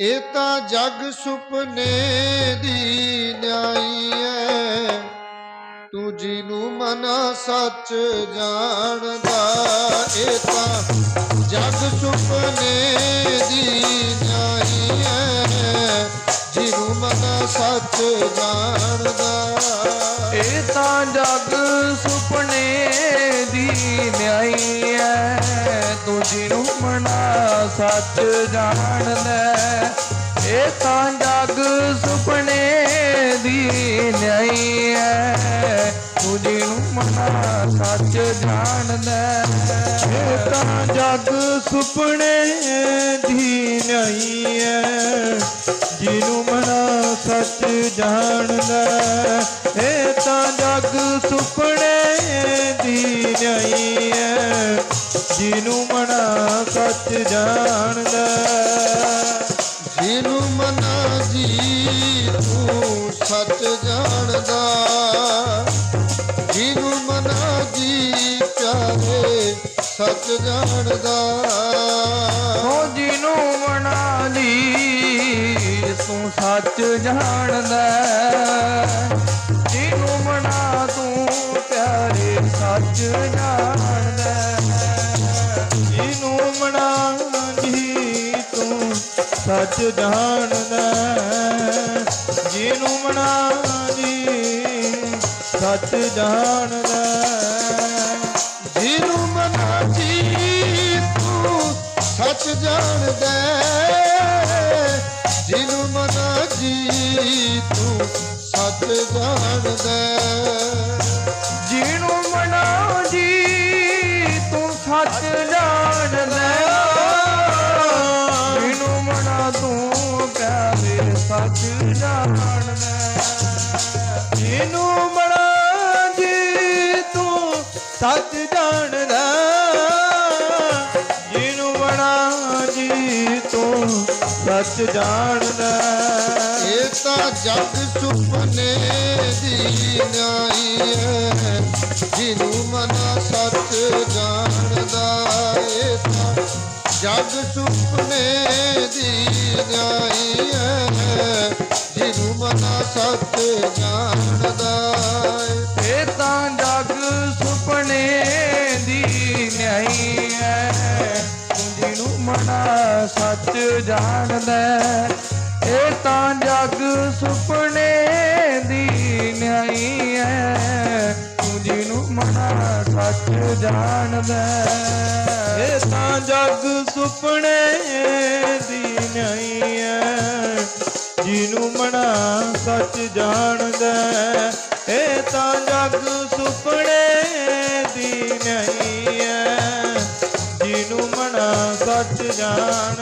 ਇਹ ਤਾਂ ਜਗ ਸੁਪਨੇ ਦੀ ਨਿਆਈ ਐ। ਤੂੰ ਜਿਹਨੂੰ ਮਨਾ ਸੱਚ ਜਾਣਦਾ ਇਹ ਤਾਂ ਜਗ ਸੁਪਨੇ ਦੀ ਨਿਆਈ ਐ। ਜਿਹਨੂੰ ਮਨਾ ਸੱਚ ਜਾਣਦਾ। ਇਹ ਤਾਂ ਜਗ ਸੁਪਨੇ ਦੀ ਨਿਆਈ ਐ। ਤੂੰ ਜਿਹਨੂੰ ਮਨਾ ਸੱਚ ਜਾਣਦਾ। ਐ ਤੂੰ ਜਿਹਨੂੰ ਮਨਾ, ਸੱਚ ਜਾਣਦਾ ਇਹ ਤਾਂ ਜਗ ਸੁਪਨੇ ਦੀ ਨਹੀਂ ਹੈ ਜਿਹਨੂੰ ਮਨਾ, ਸੱਚ ਜਾਣਦਾ ਇਹ ਤਾਂ ਜਗ ਸੁਪਨੇ ਦੀ ਨਹੀਂ ਹੈ ਜਿਹਨੂੰ ਮਨਾ, ਸੱਚ ਜਾਣਦਾ ਸੱਚ ਜਾਣਦਾ। ਹੋ ਜਿਹਨੂੰ ਮਨਾ ਲਈ ਤੂੰ ਸੱਚ ਜਾਣਦਾ। ਜਿਹਨੂੰ ਮਨਾ, ਤੂੰ ਪਿਆਰੇ ਸੱਚ ਜਾਣਦਾ। ਜਿਹਨੂੰ ਮਨਾ ਜੀ ਤੂੰ ਸੱਚ ਜਾਣਦਾ। ਜਿਹਨੂੰ ਮਨਾ ਜੀ ਸੱਚ ਜਾਣਦਾ। ਸੱਚ ਜਾਣਦਾ ਜਿਹਨੂੰ ਮਨਾ ਜੀ ਤੂੰ ਸੱਚ ਜਾਣਦਾ ਜਿਹਨੂੰ ਮਨਾ ਜੀ ਤੂੰ ਸੱਚ ਜਾਣਦਾ ਜਿਹਨੂੰ ਮਨਾ ਤੂੰ ਪਿਆਰੇ ਸੱਚ ਜਾਣਦਾ ਜਿਹਨੂੰ ਮਨਾ ਜੀ ਤੂੰ ਸੱਚ ਜਾਣਦਾ ਸੱਚ ਜਾਣਦਾ ਇਹ ਤਾਂ ਜਗ ਸੁਪਨੇ ਦੀ ਨਿਆਈ ਹੈ। ਜਿਹਨੂੰ ਮਨਾ ਸੱਚ ਜਾਣਦਾ ਇਹ ਤਾਂ ਜਗ ਸੁਪਨੇ ਦੀ ਨਿਆਈ ਹੈ। ਜਿਹਨੂੰ ਮਨਾ ਸੱਚ ਜਾਣਦਾ ਇਹ ਤਾਂ ਜਗ ਸੁਪਨੇ ਦੀ ਐ ਤੂੰ ਜਿਹਨੂੰ ਮਨਾ ਸੱਚ ਜਾਣਦਾ ਇਹ ਤਾਂ ਜਗ ਸੁਪਨੇ ਦੀ ਨਹੀਂ ਹੈ ਤੂੰ ਜਿਹਨੂੰ ਮਨਾ ਸੱਚ ਜਾਣਦਾ ਇਹ ਤਾਂ ਜਗ ਸੁਪਨੇ ਦੀ ਨਹੀਂ ਹੈ ਜਿਹਨੂੰ ਮਨਾ ਸੱਚ ਜਾਣਦਾ ਇਹ ਤਾਂ ਜਗ ਸੁਪਨੇ ਜਾਣ